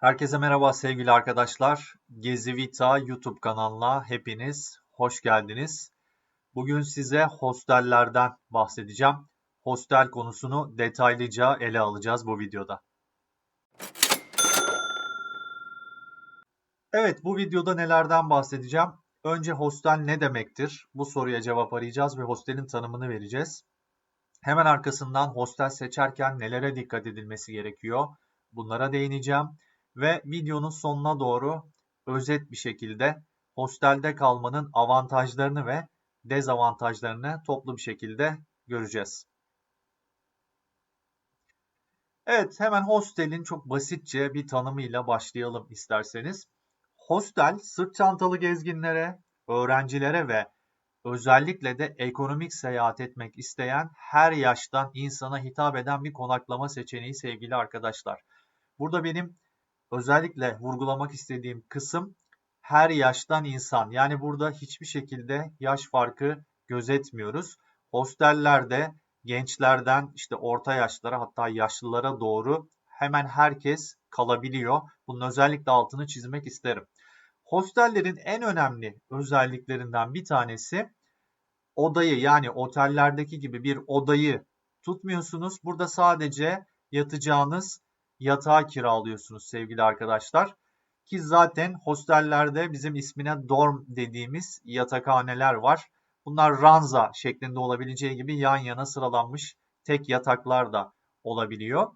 Herkese merhaba sevgili arkadaşlar. Gezi Vita YouTube kanalına hepiniz hoş geldiniz. Bugün size hostellerden bahsedeceğim. Hostel konusunu detaylıca ele alacağız bu videoda. Evet, bu videoda nelerden bahsedeceğim? Önce hostel ne demektir? Bu soruya cevap arayacağız ve hostelin tanımını vereceğiz. Hemen arkasından hostel seçerken nelere dikkat edilmesi gerekiyor? Bunlara değineceğim ve videonun sonuna doğru özet bir şekilde hostelde kalmanın avantajlarını ve dezavantajlarını toplu bir şekilde göreceğiz. Evet, hemen hostelin çok basitçe bir tanımıyla başlayalım isterseniz. Hostel, sırt çantalı gezginlere, öğrencilere ve özellikle de ekonomik seyahat etmek isteyen her yaştan insana hitap eden bir konaklama seçeneği sevgili arkadaşlar. Burada benim özellikle vurgulamak istediğim kısım her yaştan insan. Yani burada hiçbir şekilde yaş farkı gözetmiyoruz. Hostellerde gençlerden işte orta yaşlara hatta yaşlılara doğru hemen herkes kalabiliyor. Bunun özellikle altını çizmek isterim. Hostellerin en önemli özelliklerinden bir tanesi odayı yani otellerdeki gibi bir odayı tutmuyorsunuz. Burada sadece yatacağınız yatağı kiralıyorsunuz sevgili arkadaşlar. Ki zaten hostellerde bizim ismine dorm dediğimiz yatakhaneler var. Bunlar ranza şeklinde olabileceği gibi yan yana sıralanmış tek yataklar da olabiliyor.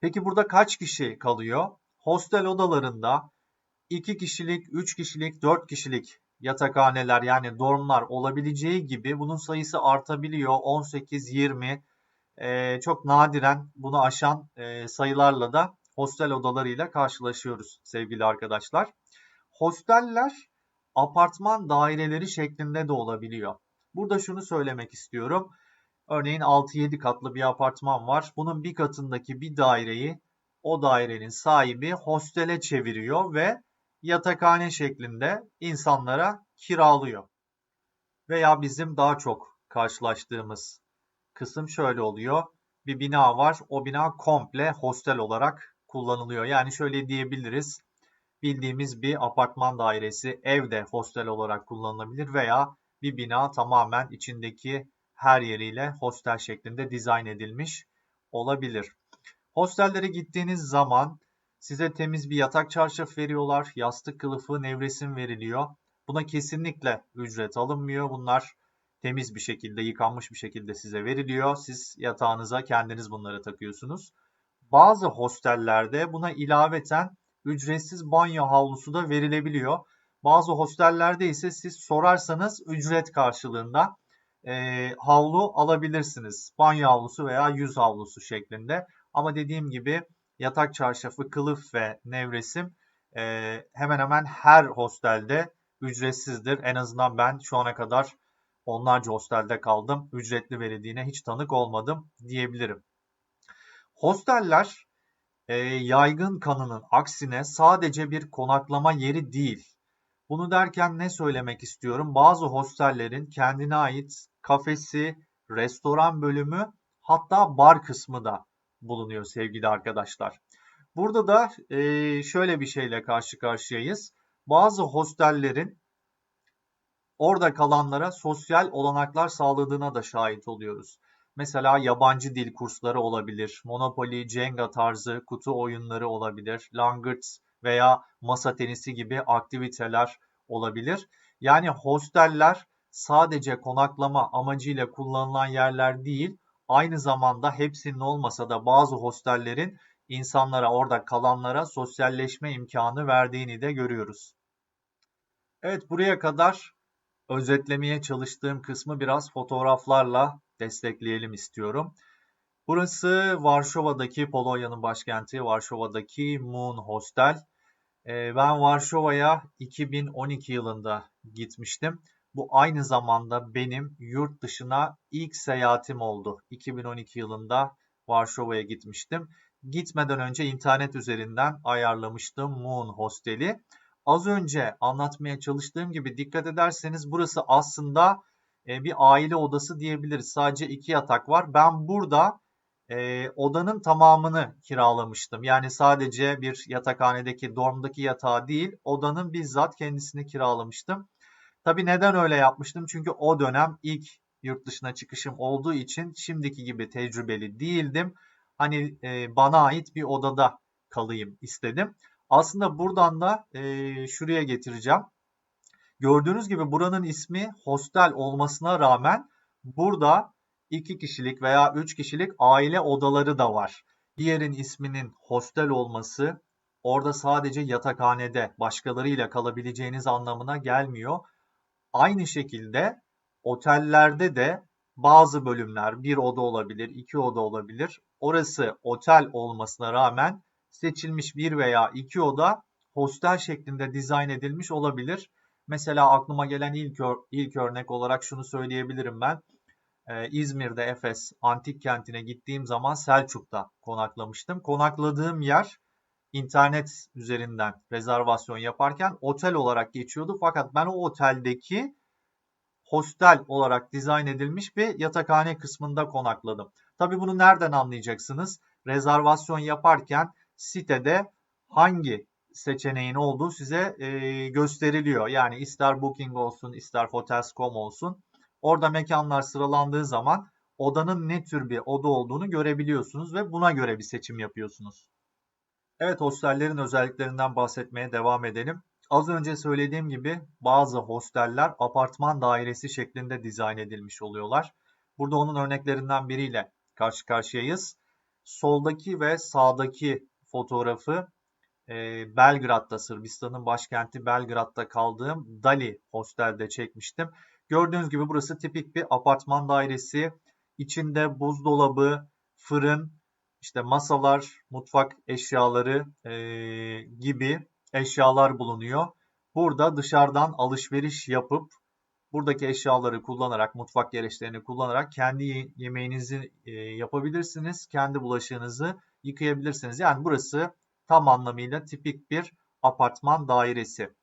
Peki burada kaç kişi kalıyor? Hostel odalarında 2 kişilik, 3 kişilik, 4 kişilik yatakhaneler yani dormlar olabileceği gibi bunun sayısı artabiliyor. 18, 20 e, çok nadiren bunu aşan e, sayılarla da hostel odalarıyla karşılaşıyoruz sevgili arkadaşlar. Hosteller apartman daireleri şeklinde de olabiliyor. Burada şunu söylemek istiyorum. Örneğin 6-7 katlı bir apartman var. Bunun bir katındaki bir daireyi o dairenin sahibi hostele çeviriyor ve yatakhane şeklinde insanlara kiralıyor. Veya bizim daha çok karşılaştığımız kısım şöyle oluyor. Bir bina var. O bina komple hostel olarak kullanılıyor. Yani şöyle diyebiliriz. Bildiğimiz bir apartman dairesi evde hostel olarak kullanılabilir veya bir bina tamamen içindeki her yeriyle hostel şeklinde dizayn edilmiş olabilir. Hostellere gittiğiniz zaman size temiz bir yatak çarşaf veriyorlar. Yastık kılıfı, nevresim veriliyor. Buna kesinlikle ücret alınmıyor. Bunlar temiz bir şekilde, yıkanmış bir şekilde size veriliyor. Siz yatağınıza kendiniz bunları takıyorsunuz. Bazı hostellerde buna ilaveten ücretsiz banyo havlusu da verilebiliyor. Bazı hostellerde ise siz sorarsanız ücret karşılığında e, havlu alabilirsiniz. Banyo havlusu veya yüz havlusu şeklinde. Ama dediğim gibi yatak çarşafı, kılıf ve nevresim e, hemen hemen her hostelde ücretsizdir. En azından ben şu ana kadar onlarca hostelde kaldım. Ücretli verildiğine hiç tanık olmadım diyebilirim. Hosteller e, yaygın kanının aksine sadece bir konaklama yeri değil. Bunu derken ne söylemek istiyorum? Bazı hostellerin kendine ait kafesi, restoran bölümü hatta bar kısmı da bulunuyor sevgili arkadaşlar. Burada da e, şöyle bir şeyle karşı karşıyayız. Bazı hostellerin orada kalanlara sosyal olanaklar sağladığına da şahit oluyoruz. Mesela yabancı dil kursları olabilir, Monopoly, Jenga tarzı kutu oyunları olabilir, langırt veya masa tenisi gibi aktiviteler olabilir. Yani hosteller sadece konaklama amacıyla kullanılan yerler değil, aynı zamanda hepsinin olmasa da bazı hostellerin insanlara orada kalanlara sosyalleşme imkanı verdiğini de görüyoruz. Evet buraya kadar özetlemeye çalıştığım kısmı biraz fotoğraflarla destekleyelim istiyorum. Burası Varşova'daki Polonya'nın başkenti Varşova'daki Moon Hostel. Ee, ben Varşova'ya 2012 yılında gitmiştim. Bu aynı zamanda benim yurt dışına ilk seyahatim oldu. 2012 yılında Varşova'ya gitmiştim. Gitmeden önce internet üzerinden ayarlamıştım Moon Hostel'i. Az önce anlatmaya çalıştığım gibi dikkat ederseniz burası aslında e, bir aile odası diyebiliriz. Sadece iki yatak var. Ben burada e, odanın tamamını kiralamıştım. Yani sadece bir yatakhanedeki, dormdaki yatağı değil, odanın bizzat kendisini kiralamıştım. Tabii neden öyle yapmıştım? Çünkü o dönem ilk yurt dışına çıkışım olduğu için şimdiki gibi tecrübeli değildim. Hani e, bana ait bir odada kalayım istedim. Aslında buradan da e, şuraya getireceğim. Gördüğünüz gibi buranın ismi hostel olmasına rağmen burada 2 kişilik veya 3 kişilik aile odaları da var. Diğerin isminin hostel olması orada sadece yatakhanede başkalarıyla kalabileceğiniz anlamına gelmiyor. Aynı şekilde otellerde de bazı bölümler bir oda olabilir, iki oda olabilir. Orası otel olmasına rağmen seçilmiş bir veya iki oda hostel şeklinde dizayn edilmiş olabilir. Mesela aklıma gelen ilk, ör ilk örnek olarak şunu söyleyebilirim ben. Ee, İzmir'de Efes antik kentine gittiğim zaman Selçuk'ta konaklamıştım. Konakladığım yer internet üzerinden rezervasyon yaparken otel olarak geçiyordu. Fakat ben o oteldeki hostel olarak dizayn edilmiş bir yatakhane kısmında konakladım. Tabii bunu nereden anlayacaksınız? Rezervasyon yaparken sitede hangi seçeneğin olduğu size e, gösteriliyor. Yani ister Booking olsun, ister Hotels.com olsun. Orada mekanlar sıralandığı zaman odanın ne tür bir oda olduğunu görebiliyorsunuz ve buna göre bir seçim yapıyorsunuz. Evet, hostellerin özelliklerinden bahsetmeye devam edelim. Az önce söylediğim gibi bazı hosteller apartman dairesi şeklinde dizayn edilmiş oluyorlar. Burada onun örneklerinden biriyle karşı karşıyayız. Soldaki ve sağdaki fotoğrafı e, Belgrad'da, Sırbistan'ın başkenti Belgrad'da kaldığım Dali hostelde çekmiştim. Gördüğünüz gibi burası tipik bir apartman dairesi. İçinde buzdolabı, fırın, işte masalar, mutfak eşyaları e, gibi eşyalar bulunuyor. Burada dışarıdan alışveriş yapıp buradaki eşyaları kullanarak, mutfak gereçlerini kullanarak kendi yemeğinizi e, yapabilirsiniz. Kendi bulaşığınızı yıkayabilirsiniz. Yani burası tam anlamıyla tipik bir apartman dairesi.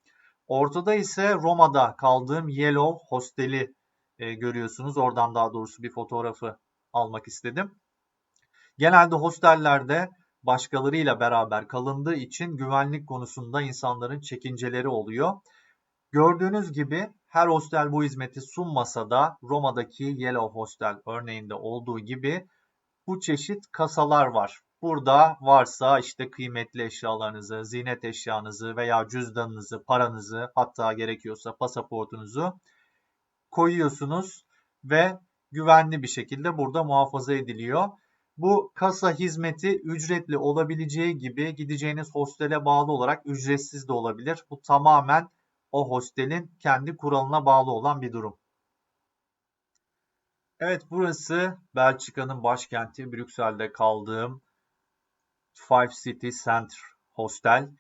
Ortada ise Roma'da kaldığım Yellow Hosteli e, görüyorsunuz. Oradan daha doğrusu bir fotoğrafı almak istedim. Genelde hostellerde başkalarıyla beraber kalındığı için güvenlik konusunda insanların çekinceleri oluyor. Gördüğünüz gibi her hostel bu hizmeti sunmasa da Roma'daki Yellow Hostel örneğinde olduğu gibi bu çeşit kasalar var. Burada varsa işte kıymetli eşyalarınızı, ziynet eşyanızı veya cüzdanınızı, paranızı hatta gerekiyorsa pasaportunuzu koyuyorsunuz ve güvenli bir şekilde burada muhafaza ediliyor. Bu kasa hizmeti ücretli olabileceği gibi gideceğiniz hostele bağlı olarak ücretsiz de olabilir. Bu tamamen o hostelin kendi kuralına bağlı olan bir durum. Evet burası Belçika'nın başkenti Brüksel'de kaldığım Five City Center Hostel.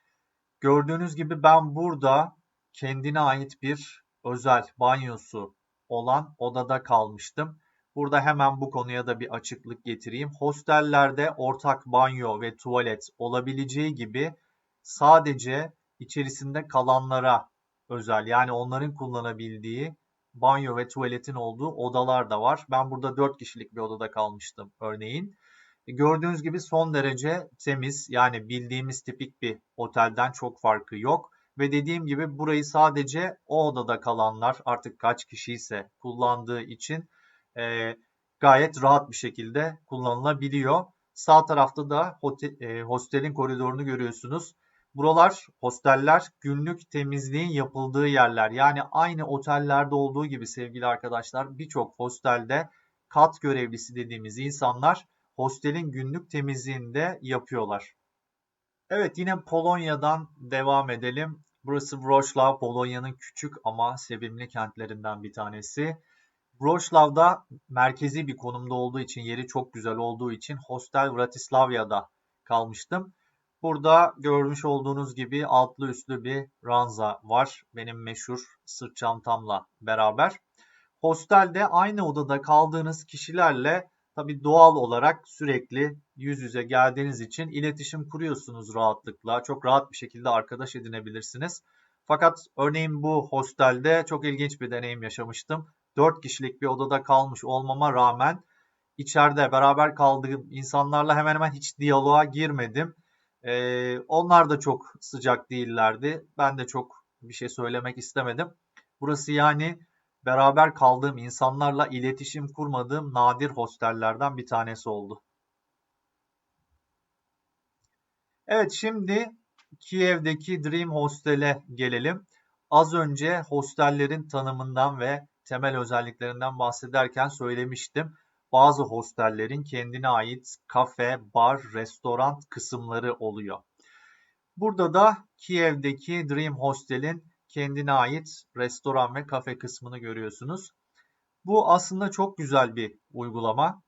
Gördüğünüz gibi ben burada kendine ait bir özel banyosu olan odada kalmıştım. Burada hemen bu konuya da bir açıklık getireyim. Hostellerde ortak banyo ve tuvalet olabileceği gibi sadece içerisinde kalanlara özel yani onların kullanabildiği banyo ve tuvaletin olduğu odalar da var. Ben burada 4 kişilik bir odada kalmıştım örneğin. Gördüğünüz gibi son derece temiz yani bildiğimiz tipik bir otelden çok farkı yok. Ve dediğim gibi burayı sadece o odada kalanlar artık kaç kişi ise kullandığı için e, gayet rahat bir şekilde kullanılabiliyor. Sağ tarafta da e, hostelin koridorunu görüyorsunuz. Buralar hosteller günlük temizliğin yapıldığı yerler. Yani aynı otellerde olduğu gibi sevgili arkadaşlar birçok hostelde kat görevlisi dediğimiz insanlar hostelin günlük temizliğini de yapıyorlar. Evet yine Polonya'dan devam edelim. Burası Wrocław, Polonya'nın küçük ama sevimli kentlerinden bir tanesi. Wrocław'da merkezi bir konumda olduğu için, yeri çok güzel olduğu için Hostel Wratislavia'da kalmıştım. Burada görmüş olduğunuz gibi altlı üstlü bir ranza var. Benim meşhur sırt çantamla beraber. Hostelde aynı odada kaldığınız kişilerle tabi doğal olarak sürekli yüz yüze geldiğiniz için iletişim kuruyorsunuz rahatlıkla. Çok rahat bir şekilde arkadaş edinebilirsiniz. Fakat örneğin bu hostelde çok ilginç bir deneyim yaşamıştım. 4 kişilik bir odada kalmış olmama rağmen içeride beraber kaldığım insanlarla hemen hemen hiç diyaloğa girmedim. Ee, onlar da çok sıcak değillerdi. Ben de çok bir şey söylemek istemedim. Burası yani beraber kaldığım insanlarla iletişim kurmadığım nadir hostellerden bir tanesi oldu. Evet şimdi Kiev'deki Dream Hostel'e gelelim. Az önce hostellerin tanımından ve temel özelliklerinden bahsederken söylemiştim. Bazı hostellerin kendine ait kafe, bar, restoran kısımları oluyor. Burada da Kiev'deki Dream Hostel'in kendine ait restoran ve kafe kısmını görüyorsunuz. Bu aslında çok güzel bir uygulama.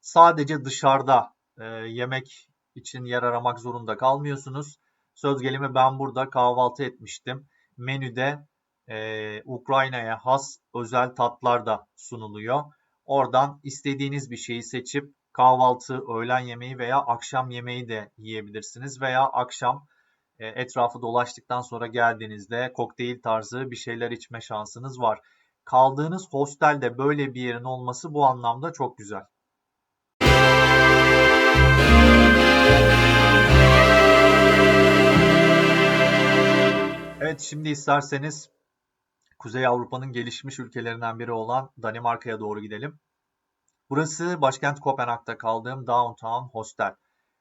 Sadece dışarıda e, yemek için yer aramak zorunda kalmıyorsunuz. Söz gelimi ben burada kahvaltı etmiştim. Menüde e, Ukrayna'ya has özel tatlar da sunuluyor. Oradan istediğiniz bir şeyi seçip kahvaltı, öğlen yemeği veya akşam yemeği de yiyebilirsiniz. Veya akşam etrafı dolaştıktan sonra geldiğinizde kokteyl tarzı bir şeyler içme şansınız var. Kaldığınız hostelde böyle bir yerin olması bu anlamda çok güzel. Evet şimdi isterseniz Kuzey Avrupa'nın gelişmiş ülkelerinden biri olan Danimarka'ya doğru gidelim. Burası başkent Kopenhag'da kaldığım Downtown Hostel.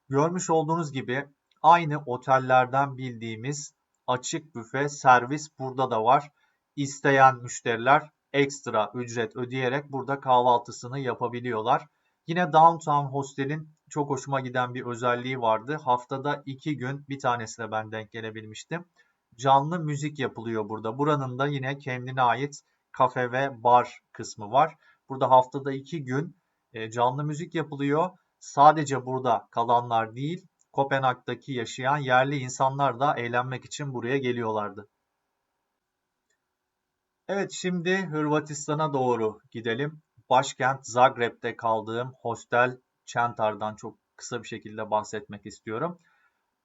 Görmüş olduğunuz gibi aynı otellerden bildiğimiz açık büfe servis burada da var. İsteyen müşteriler ekstra ücret ödeyerek burada kahvaltısını yapabiliyorlar. Yine Downtown Hostel'in çok hoşuma giden bir özelliği vardı. Haftada iki gün bir tanesine ben denk gelebilmiştim canlı müzik yapılıyor burada. Buranın da yine kendine ait kafe ve bar kısmı var. Burada haftada iki gün e, canlı müzik yapılıyor. Sadece burada kalanlar değil, Kopenhag'daki yaşayan yerli insanlar da eğlenmek için buraya geliyorlardı. Evet şimdi Hırvatistan'a doğru gidelim. Başkent Zagreb'de kaldığım hostel Çentar'dan çok kısa bir şekilde bahsetmek istiyorum.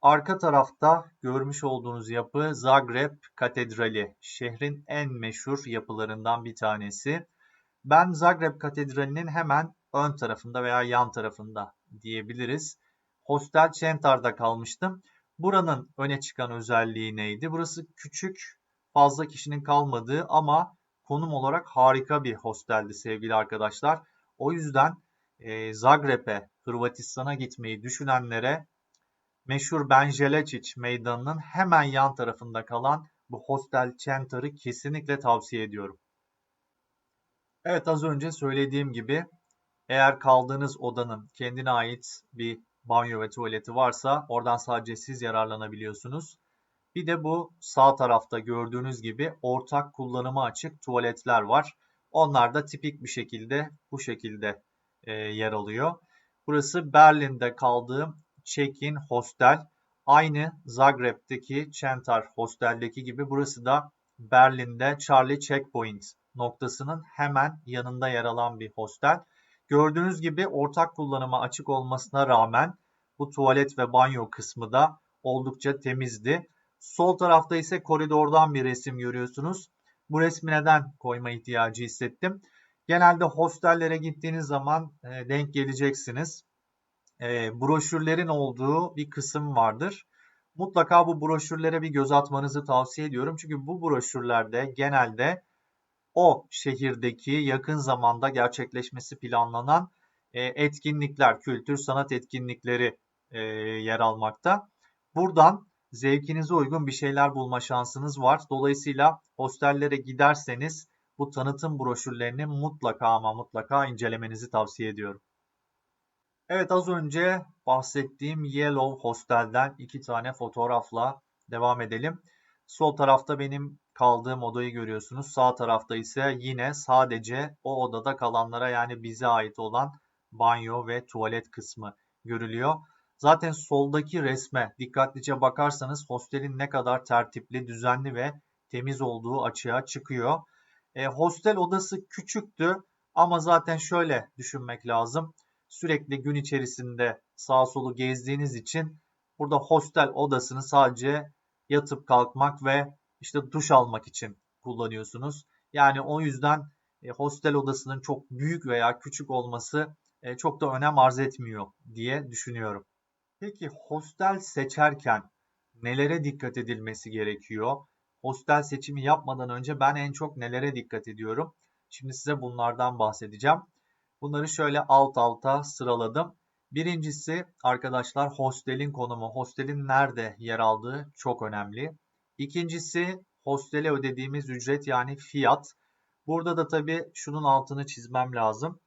Arka tarafta görmüş olduğunuz yapı Zagreb Katedrali. Şehrin en meşhur yapılarından bir tanesi. Ben Zagreb Katedrali'nin hemen ön tarafında veya yan tarafında diyebiliriz. Hostel Centar'da kalmıştım. Buranın öne çıkan özelliği neydi? Burası küçük, fazla kişinin kalmadığı ama konum olarak harika bir hosteldi sevgili arkadaşlar. O yüzden e, Zagreb'e, Hırvatistan'a gitmeyi düşünenlere meşhur Benjelecic meydanının hemen yan tarafında kalan bu Hostel Center'ı kesinlikle tavsiye ediyorum. Evet az önce söylediğim gibi eğer kaldığınız odanın kendine ait bir banyo ve tuvaleti varsa oradan sadece siz yararlanabiliyorsunuz. Bir de bu sağ tarafta gördüğünüz gibi ortak kullanıma açık tuvaletler var. Onlar da tipik bir şekilde bu şekilde e, yer alıyor. Burası Berlin'de kaldığım check-in hostel. Aynı Zagreb'deki Centar Hostel'deki gibi burası da Berlin'de Charlie Checkpoint noktasının hemen yanında yer alan bir hostel. Gördüğünüz gibi ortak kullanıma açık olmasına rağmen bu tuvalet ve banyo kısmı da oldukça temizdi. Sol tarafta ise koridordan bir resim görüyorsunuz. Bu resmi neden koyma ihtiyacı hissettim? Genelde hostellere gittiğiniz zaman e, denk geleceksiniz e, broşürlerin olduğu bir kısım vardır. Mutlaka bu broşürlere bir göz atmanızı tavsiye ediyorum. Çünkü bu broşürlerde genelde o şehirdeki yakın zamanda gerçekleşmesi planlanan e, etkinlikler, kültür sanat etkinlikleri e, yer almakta. Buradan zevkinize uygun bir şeyler bulma şansınız var. Dolayısıyla hostellere giderseniz bu tanıtım broşürlerini mutlaka ama mutlaka incelemenizi tavsiye ediyorum. Evet az önce bahsettiğim Yellow Hostel'den iki tane fotoğrafla devam edelim. Sol tarafta benim kaldığım odayı görüyorsunuz. Sağ tarafta ise yine sadece o odada kalanlara yani bize ait olan banyo ve tuvalet kısmı görülüyor. Zaten soldaki resme dikkatlice bakarsanız hostelin ne kadar tertipli, düzenli ve temiz olduğu açığa çıkıyor. E, hostel odası küçüktü ama zaten şöyle düşünmek lazım sürekli gün içerisinde sağ solu gezdiğiniz için burada hostel odasını sadece yatıp kalkmak ve işte duş almak için kullanıyorsunuz. Yani o yüzden e, hostel odasının çok büyük veya küçük olması e, çok da önem arz etmiyor diye düşünüyorum. Peki hostel seçerken nelere dikkat edilmesi gerekiyor? Hostel seçimi yapmadan önce ben en çok nelere dikkat ediyorum? Şimdi size bunlardan bahsedeceğim. Bunları şöyle alt alta sıraladım. Birincisi arkadaşlar hostelin konumu. Hostelin nerede yer aldığı çok önemli. İkincisi hostele ödediğimiz ücret yani fiyat. Burada da tabii şunun altını çizmem lazım.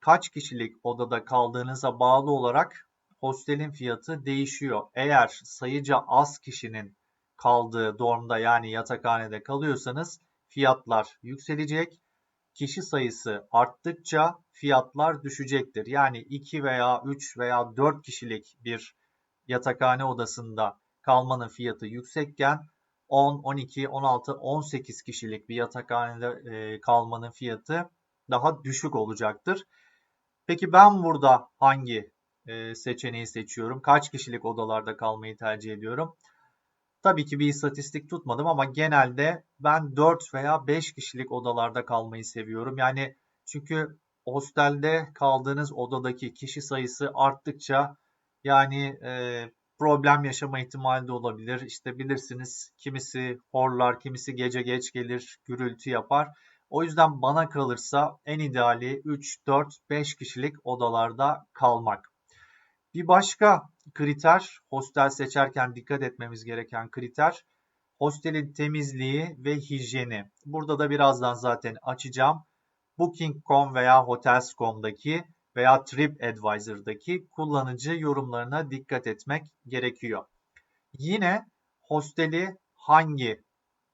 Kaç kişilik odada kaldığınıza bağlı olarak hostelin fiyatı değişiyor. Eğer sayıca az kişinin kaldığı dormda yani yatakhanede kalıyorsanız fiyatlar yükselecek. Kişi sayısı arttıkça fiyatlar düşecektir. Yani 2 veya 3 veya 4 kişilik bir yatakhane odasında kalmanın fiyatı yüksekken 10, 12, 16, 18 kişilik bir yatakhanede e, kalmanın fiyatı daha düşük olacaktır. Peki ben burada hangi e, seçeneği seçiyorum? Kaç kişilik odalarda kalmayı tercih ediyorum? Tabii ki bir istatistik tutmadım ama genelde ben 4 veya 5 kişilik odalarda kalmayı seviyorum. Yani çünkü hostelde kaldığınız odadaki kişi sayısı arttıkça yani e, problem yaşama ihtimali de olabilir. İşte bilirsiniz kimisi horlar, kimisi gece geç gelir, gürültü yapar. O yüzden bana kalırsa en ideali 3, 4, 5 kişilik odalarda kalmak. Bir başka kriter, hostel seçerken dikkat etmemiz gereken kriter, hostelin temizliği ve hijyeni. Burada da birazdan zaten açacağım. Booking.com veya Hotels.com'daki veya TripAdvisor'daki kullanıcı yorumlarına dikkat etmek gerekiyor. Yine hosteli hangi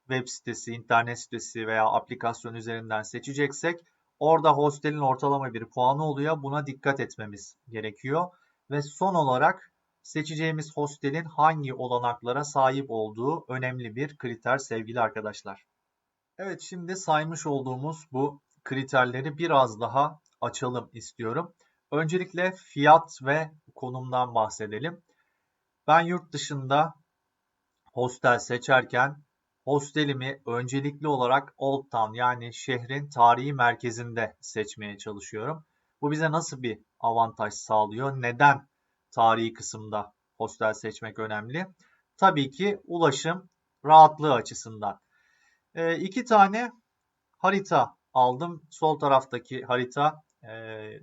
web sitesi, internet sitesi veya aplikasyon üzerinden seçeceksek orada hostelin ortalama bir puanı oluyor. Buna dikkat etmemiz gerekiyor. Ve son olarak seçeceğimiz hostelin hangi olanaklara sahip olduğu önemli bir kriter sevgili arkadaşlar. Evet şimdi saymış olduğumuz bu kriterleri biraz daha açalım istiyorum. Öncelikle fiyat ve konumdan bahsedelim. Ben yurt dışında hostel seçerken hostelimi öncelikli olarak Old Town yani şehrin tarihi merkezinde seçmeye çalışıyorum. Bu bize nasıl bir avantaj sağlıyor? Neden tarihi kısımda hostel seçmek önemli? Tabii ki ulaşım rahatlığı açısından. E, iki tane harita aldım. Sol taraftaki harita e,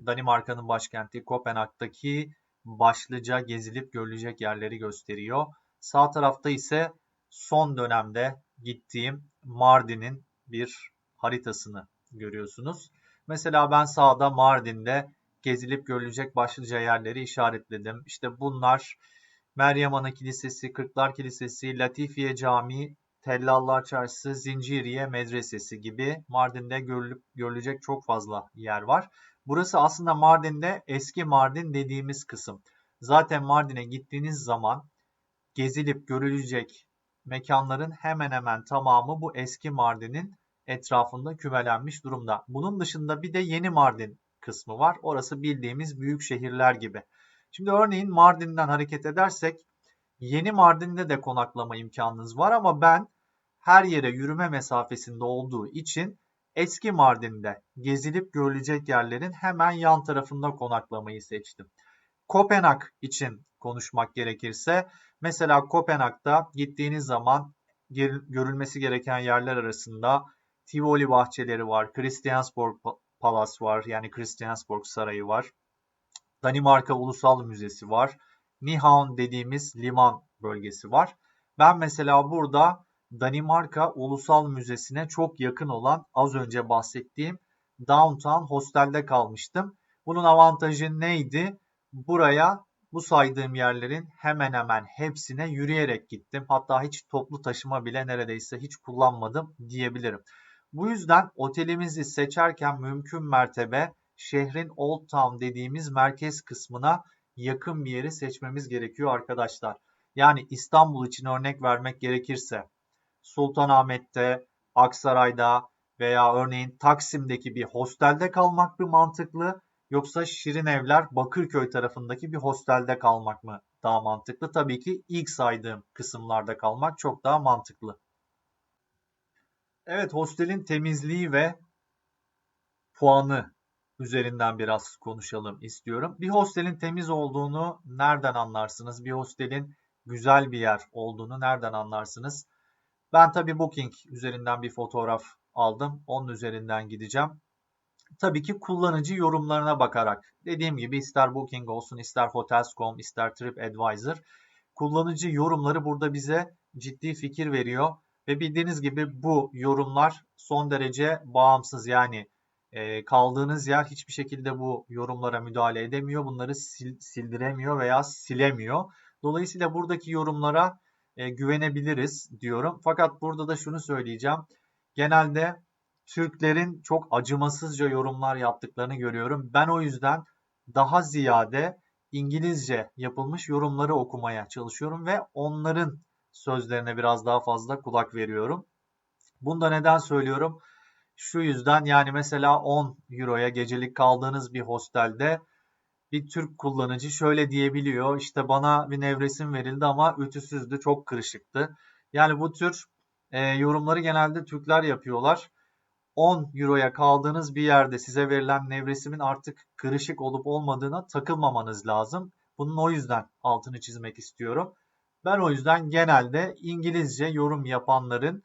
Danimarka'nın başkenti Kopenhag'daki başlıca gezilip görülecek yerleri gösteriyor. Sağ tarafta ise son dönemde gittiğim Mardin'in bir haritasını görüyorsunuz. Mesela ben sağda Mardin'de gezilip görülecek başlıca yerleri işaretledim. İşte bunlar Meryem Ana Kilisesi, Kırklar Kilisesi, Latifiye Camii, Tellallar Çarşısı, Zinciriye Medresesi gibi Mardin'de görülüp, görülecek çok fazla yer var. Burası aslında Mardin'de eski Mardin dediğimiz kısım. Zaten Mardin'e gittiğiniz zaman gezilip görülecek mekanların hemen hemen tamamı bu eski Mardin'in etrafında kümelenmiş durumda. Bunun dışında bir de yeni Mardin kısmı var. Orası bildiğimiz büyük şehirler gibi. Şimdi örneğin Mardin'den hareket edersek yeni Mardin'de de konaklama imkanınız var ama ben her yere yürüme mesafesinde olduğu için eski Mardin'de gezilip görülecek yerlerin hemen yan tarafında konaklamayı seçtim. Kopenhag için konuşmak gerekirse mesela Kopenhag'da gittiğiniz zaman görülmesi gereken yerler arasında Tivoli bahçeleri var, Christiansborg Palace var yani Christiansborg Sarayı var. Danimarka Ulusal Müzesi var. Nyhavn dediğimiz liman bölgesi var. Ben mesela burada Danimarka Ulusal Müzesi'ne çok yakın olan az önce bahsettiğim Downtown Hostel'de kalmıştım. Bunun avantajı neydi? Buraya bu saydığım yerlerin hemen hemen hepsine yürüyerek gittim. Hatta hiç toplu taşıma bile neredeyse hiç kullanmadım diyebilirim. Bu yüzden otelimizi seçerken mümkün mertebe şehrin Old Town dediğimiz merkez kısmına yakın bir yeri seçmemiz gerekiyor arkadaşlar. Yani İstanbul için örnek vermek gerekirse Sultanahmet'te, Aksaray'da veya örneğin Taksim'deki bir hostelde kalmak mı mantıklı yoksa Şirin Evler Bakırköy tarafındaki bir hostelde kalmak mı daha mantıklı? Tabii ki ilk saydığım kısımlarda kalmak çok daha mantıklı. Evet, hostelin temizliği ve puanı üzerinden biraz konuşalım istiyorum. Bir hostelin temiz olduğunu nereden anlarsınız? Bir hostelin güzel bir yer olduğunu nereden anlarsınız? Ben tabii Booking üzerinden bir fotoğraf aldım. Onun üzerinden gideceğim. Tabii ki kullanıcı yorumlarına bakarak. Dediğim gibi ister Booking olsun, ister Hotels.com, ister TripAdvisor. Kullanıcı yorumları burada bize ciddi fikir veriyor. Ve bildiğiniz gibi bu yorumlar son derece bağımsız. Yani e, kaldığınız yer hiçbir şekilde bu yorumlara müdahale edemiyor. Bunları sil, sildiremiyor veya silemiyor. Dolayısıyla buradaki yorumlara e, güvenebiliriz diyorum. Fakat burada da şunu söyleyeceğim. Genelde Türklerin çok acımasızca yorumlar yaptıklarını görüyorum. Ben o yüzden daha ziyade İngilizce yapılmış yorumları okumaya çalışıyorum ve onların sözlerine biraz daha fazla kulak veriyorum. Bunu da neden söylüyorum? Şu yüzden yani mesela 10 euroya gecelik kaldığınız bir hostelde bir Türk kullanıcı şöyle diyebiliyor. İşte bana bir nevresim verildi ama ütüsüzdü, çok kırışıktı. Yani bu tür e, yorumları genelde Türkler yapıyorlar. 10 euroya kaldığınız bir yerde size verilen nevresimin artık kırışık olup olmadığına takılmamanız lazım. Bunun o yüzden altını çizmek istiyorum. Ben o yüzden genelde İngilizce yorum yapanların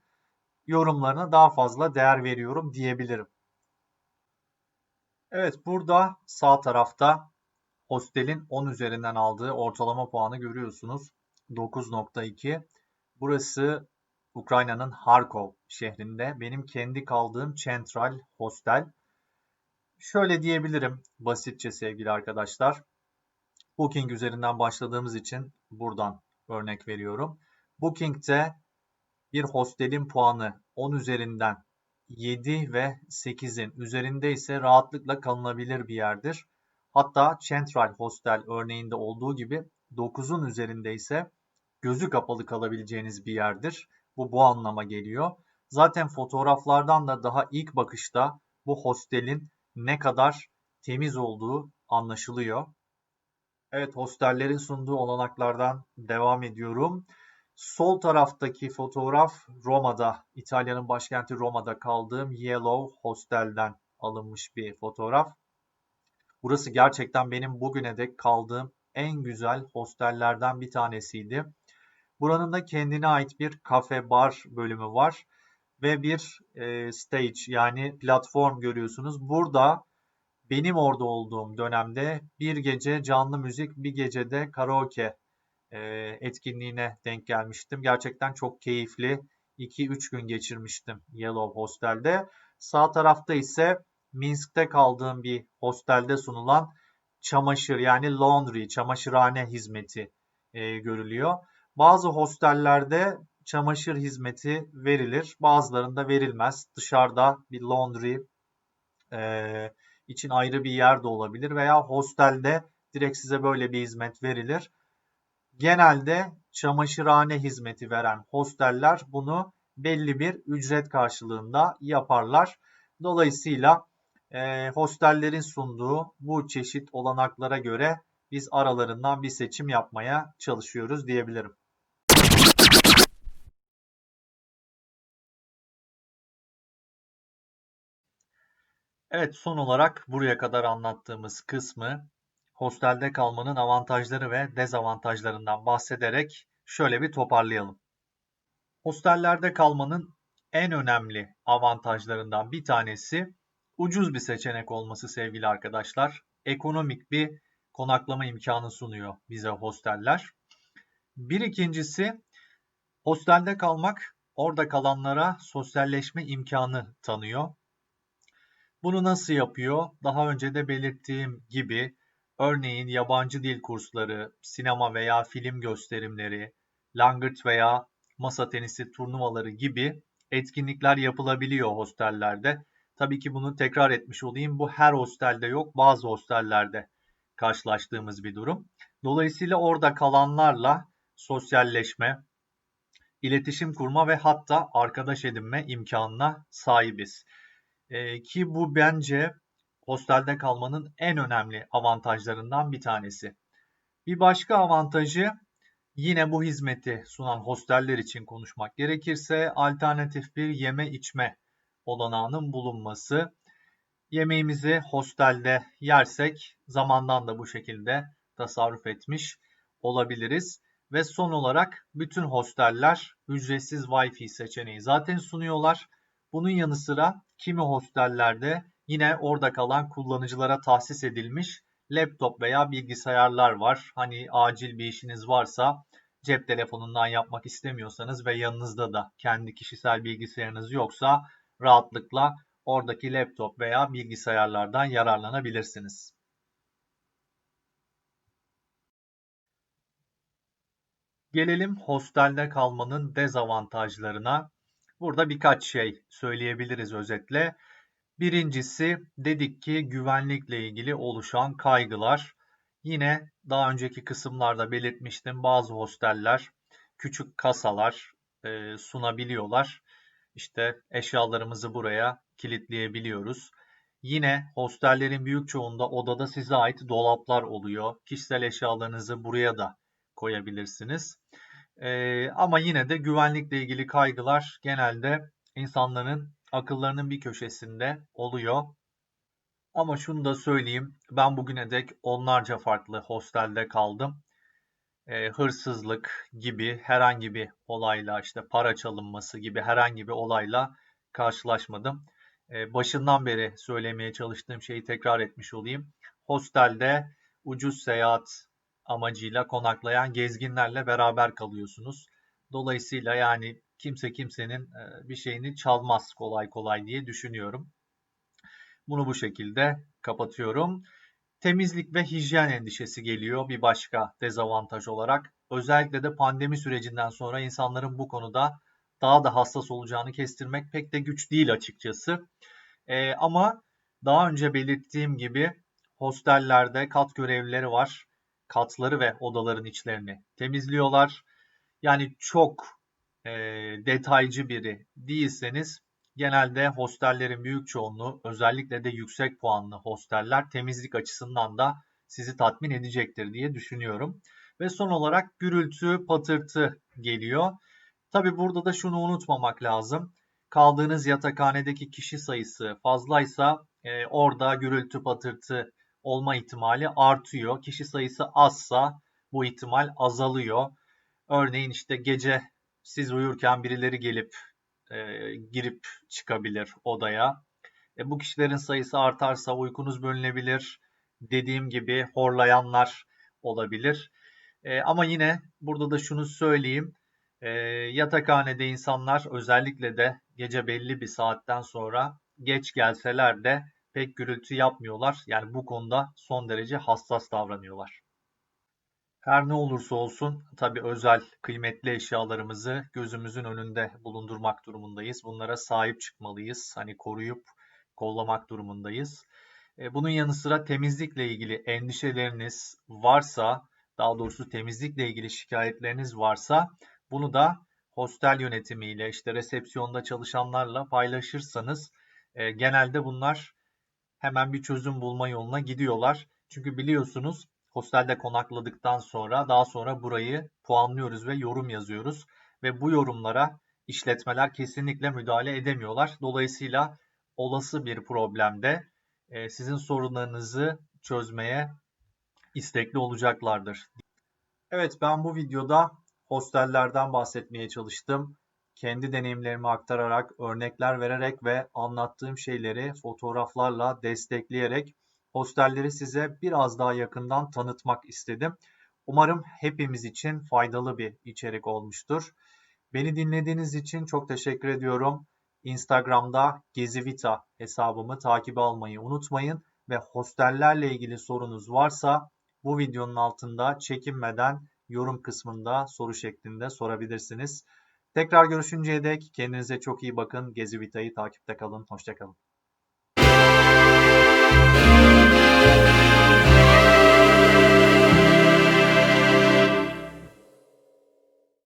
yorumlarına daha fazla değer veriyorum diyebilirim. Evet burada sağ tarafta hostelin 10 üzerinden aldığı ortalama puanı görüyorsunuz. 9.2. Burası Ukrayna'nın Harkov şehrinde benim kendi kaldığım Central Hostel. Şöyle diyebilirim basitçe sevgili arkadaşlar. Booking üzerinden başladığımız için buradan örnek veriyorum. Booking'te bir hostelin puanı 10 üzerinden 7 ve 8'in üzerinde ise rahatlıkla kalınabilir bir yerdir. Hatta Central Hostel örneğinde olduğu gibi 9'un üzerinde ise gözü kapalı kalabileceğiniz bir yerdir. Bu bu anlama geliyor. Zaten fotoğraflardan da daha ilk bakışta bu hostelin ne kadar temiz olduğu anlaşılıyor. Evet hostellerin sunduğu olanaklardan devam ediyorum. Sol taraftaki fotoğraf Roma'da, İtalya'nın başkenti Roma'da kaldığım Yellow Hostel'den alınmış bir fotoğraf. Burası gerçekten benim bugüne dek kaldığım en güzel hostellerden bir tanesiydi. Buranın da kendine ait bir kafe bar bölümü var ve bir e, stage yani platform görüyorsunuz. Burada benim orada olduğum dönemde bir gece canlı müzik, bir gece de karaoke e, etkinliğine denk gelmiştim. Gerçekten çok keyifli 2-3 gün geçirmiştim Yellow Hostel'de. Sağ tarafta ise Minsk'te kaldığım bir hostelde sunulan çamaşır yani laundry, çamaşırhane hizmeti e, görülüyor. Bazı hostellerde çamaşır hizmeti verilir, bazılarında verilmez. Dışarıda bir laundry e, için ayrı bir yer de olabilir veya hostelde direkt size böyle bir hizmet verilir. Genelde çamaşırhane hizmeti veren hosteller bunu belli bir ücret karşılığında yaparlar. Dolayısıyla e, hostellerin sunduğu bu çeşit olanaklara göre biz aralarından bir seçim yapmaya çalışıyoruz diyebilirim. Evet son olarak buraya kadar anlattığımız kısmı hostelde kalmanın avantajları ve dezavantajlarından bahsederek şöyle bir toparlayalım. Hostellerde kalmanın en önemli avantajlarından bir tanesi ucuz bir seçenek olması sevgili arkadaşlar. Ekonomik bir konaklama imkanı sunuyor bize hosteller. Bir ikincisi hostelde kalmak orada kalanlara sosyalleşme imkanı tanıyor. Bunu nasıl yapıyor? Daha önce de belirttiğim gibi örneğin yabancı dil kursları, sinema veya film gösterimleri, langırt veya masa tenisi turnuvaları gibi etkinlikler yapılabiliyor hostellerde. Tabii ki bunu tekrar etmiş olayım. Bu her hostelde yok. Bazı hostellerde karşılaştığımız bir durum. Dolayısıyla orada kalanlarla sosyalleşme, iletişim kurma ve hatta arkadaş edinme imkanına sahibiz. Ee, ki bu bence hostelde kalmanın en önemli avantajlarından bir tanesi. Bir başka avantajı yine bu hizmeti sunan hosteller için konuşmak gerekirse alternatif bir yeme içme olanağının bulunması. yemeğimizi hostelde yersek zamandan da bu şekilde tasarruf etmiş olabiliriz. Ve son olarak bütün hosteller ücretsiz Wi-Fi seçeneği zaten sunuyorlar. Bunun yanı sıra kimi hostellerde yine orada kalan kullanıcılara tahsis edilmiş laptop veya bilgisayarlar var. Hani acil bir işiniz varsa cep telefonundan yapmak istemiyorsanız ve yanınızda da kendi kişisel bilgisayarınız yoksa rahatlıkla oradaki laptop veya bilgisayarlardan yararlanabilirsiniz. Gelelim hostelde kalmanın dezavantajlarına. Burada birkaç şey söyleyebiliriz özetle. Birincisi dedik ki güvenlikle ilgili oluşan kaygılar. Yine daha önceki kısımlarda belirtmiştim bazı hosteller küçük kasalar e, sunabiliyorlar. İşte eşyalarımızı buraya kilitleyebiliyoruz. Yine hostellerin büyük çoğunda odada size ait dolaplar oluyor. Kişisel eşyalarınızı buraya da koyabilirsiniz. Ee, ama yine de güvenlikle ilgili kaygılar genelde insanların akıllarının bir köşesinde oluyor. Ama şunu da söyleyeyim, ben bugüne dek onlarca farklı hostelde kaldım. E, hırsızlık gibi herhangi bir olayla, işte para çalınması gibi herhangi bir olayla karşılaşmadım. E, başından beri söylemeye çalıştığım şeyi tekrar etmiş olayım. Hostelde ucuz seyahat amacıyla konaklayan gezginlerle beraber kalıyorsunuz. Dolayısıyla yani kimse kimsenin e, bir şeyini çalmaz kolay kolay diye düşünüyorum. Bunu bu şekilde kapatıyorum. Temizlik ve hijyen endişesi geliyor bir başka dezavantaj olarak. Özellikle de pandemi sürecinden sonra insanların bu konuda daha da hassas olacağını kestirmek pek de güç değil açıkçası. Ee, ama daha önce belirttiğim gibi hostellerde kat görevlileri var. Katları ve odaların içlerini temizliyorlar. Yani çok e, detaycı biri değilseniz genelde hostellerin büyük çoğunluğu özellikle de yüksek puanlı hosteller temizlik açısından da sizi tatmin edecektir diye düşünüyorum. Ve son olarak gürültü, patırtı geliyor. Tabi burada da şunu unutmamak lazım. Kaldığınız yatakhanedeki kişi sayısı fazlaysa e, orada gürültü, patırtı olma ihtimali artıyor. Kişi sayısı azsa bu ihtimal azalıyor. Örneğin işte gece siz uyurken birileri gelip e, girip çıkabilir odaya. E, bu kişilerin sayısı artarsa uykunuz bölünebilir. Dediğim gibi horlayanlar olabilir. E, ama yine burada da şunu söyleyeyim. E, yatakhanede insanlar özellikle de gece belli bir saatten sonra geç gelseler de pek gürültü yapmıyorlar. Yani bu konuda son derece hassas davranıyorlar. Her ne olursa olsun tabii özel kıymetli eşyalarımızı gözümüzün önünde bulundurmak durumundayız. Bunlara sahip çıkmalıyız. Hani koruyup kollamak durumundayız. E, bunun yanı sıra temizlikle ilgili endişeleriniz varsa, daha doğrusu temizlikle ilgili şikayetleriniz varsa bunu da hostel yönetimiyle işte resepsiyonda çalışanlarla paylaşırsanız e, genelde bunlar hemen bir çözüm bulma yoluna gidiyorlar. Çünkü biliyorsunuz hostelde konakladıktan sonra daha sonra burayı puanlıyoruz ve yorum yazıyoruz. Ve bu yorumlara işletmeler kesinlikle müdahale edemiyorlar. Dolayısıyla olası bir problemde e, sizin sorunlarınızı çözmeye istekli olacaklardır. Evet ben bu videoda hostellerden bahsetmeye çalıştım. Kendi deneyimlerimi aktararak, örnekler vererek ve anlattığım şeyleri fotoğraflarla destekleyerek hostelleri size biraz daha yakından tanıtmak istedim. Umarım hepimiz için faydalı bir içerik olmuştur. Beni dinlediğiniz için çok teşekkür ediyorum. Instagram'da Gezivita hesabımı takip almayı unutmayın ve hostellerle ilgili sorunuz varsa bu videonun altında çekinmeden yorum kısmında soru şeklinde sorabilirsiniz. Tekrar görüşünceye dek kendinize çok iyi bakın. Gezivita'yı takipte kalın. Hoşçakalın.